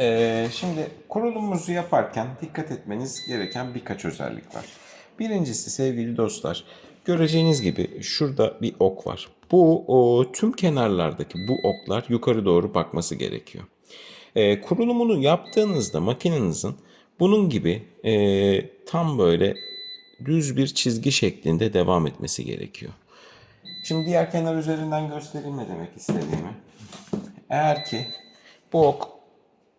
Ee, şimdi kurulumumuzu yaparken dikkat etmeniz gereken birkaç özellik var. Birincisi sevgili dostlar, göreceğiniz gibi şurada bir ok var. Bu o, tüm kenarlardaki bu oklar yukarı doğru bakması gerekiyor. Ee, kurulumunu yaptığınızda makinenizin bunun gibi e, tam böyle düz bir çizgi şeklinde devam etmesi gerekiyor. Şimdi diğer kenar üzerinden göstereyim ne demek istediğimi. Eğer ki bu ok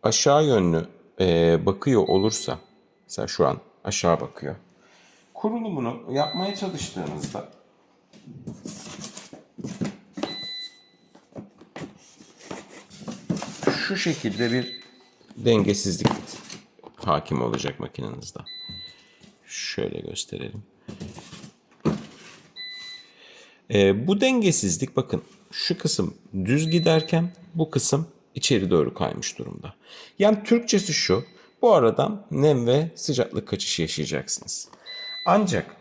aşağı yönlü e, bakıyor olursa, mesela şu an aşağı bakıyor. Kurulumunu yapmaya çalıştığınızda şu şekilde bir dengesizlik hakim olacak makinenizde. Şöyle gösterelim. Ee, bu dengesizlik bakın şu kısım düz giderken bu kısım içeri doğru kaymış durumda. Yani Türkçesi şu. Bu aradan nem ve sıcaklık kaçışı yaşayacaksınız. Ancak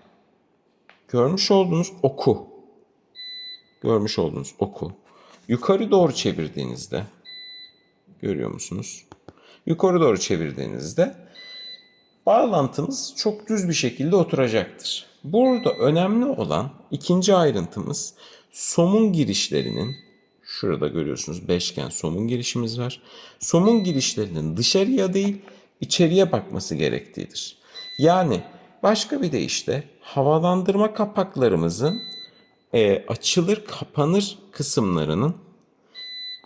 görmüş olduğunuz oku görmüş olduğunuz oku yukarı doğru çevirdiğinizde görüyor musunuz? Yukarı doğru çevirdiğinizde bağlantınız çok düz bir şekilde oturacaktır. Burada önemli olan ikinci ayrıntımız somun girişlerinin şurada görüyorsunuz beşgen somun girişimiz var. Somun girişlerinin dışarıya değil içeriye bakması gerektiğidir. Yani başka bir deyişle havalandırma kapaklarımızın e, açılır kapanır kısımlarının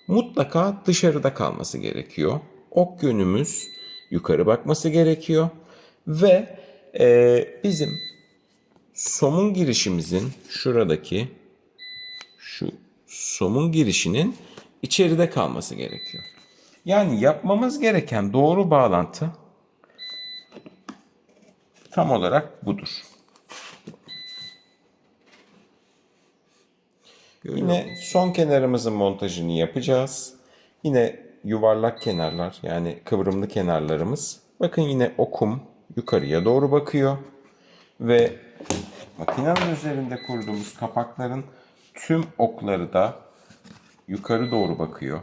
mutlaka dışarıda kalması gerekiyor. Ok yönümüz yukarı bakması gerekiyor ve e, bizim somun girişimizin şuradaki şu somun girişinin içeride kalması gerekiyor. Yani yapmamız gereken doğru bağlantı tam olarak budur. Yine son kenarımızın montajını yapacağız. Yine yuvarlak kenarlar yani kıvrımlı kenarlarımız. Bakın yine okum yukarıya doğru bakıyor. Ve makinenin üzerinde kurduğumuz kapakların tüm okları da yukarı doğru bakıyor.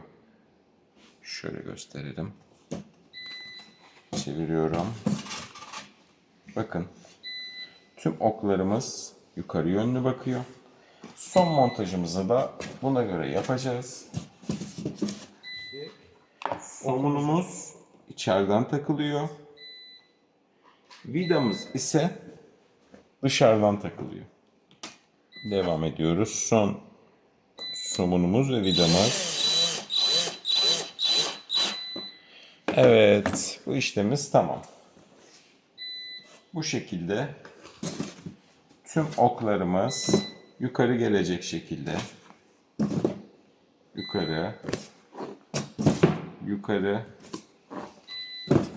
Şöyle gösterelim. Çeviriyorum. Bakın. Tüm oklarımız yukarı yönlü bakıyor. Son montajımızı da buna göre yapacağız. Somunumuz içeriden takılıyor. Vidamız ise dışarıdan takılıyor. Devam ediyoruz. Son somunumuz ve vidamız. Evet, bu işlemimiz tamam. Bu şekilde tüm oklarımız yukarı gelecek şekilde yukarı yukarı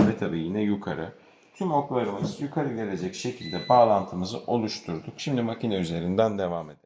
ve tabii yine yukarı. Tüm oklarımız yukarı gelecek şekilde bağlantımızı oluşturduk. Şimdi makine üzerinden devam edelim.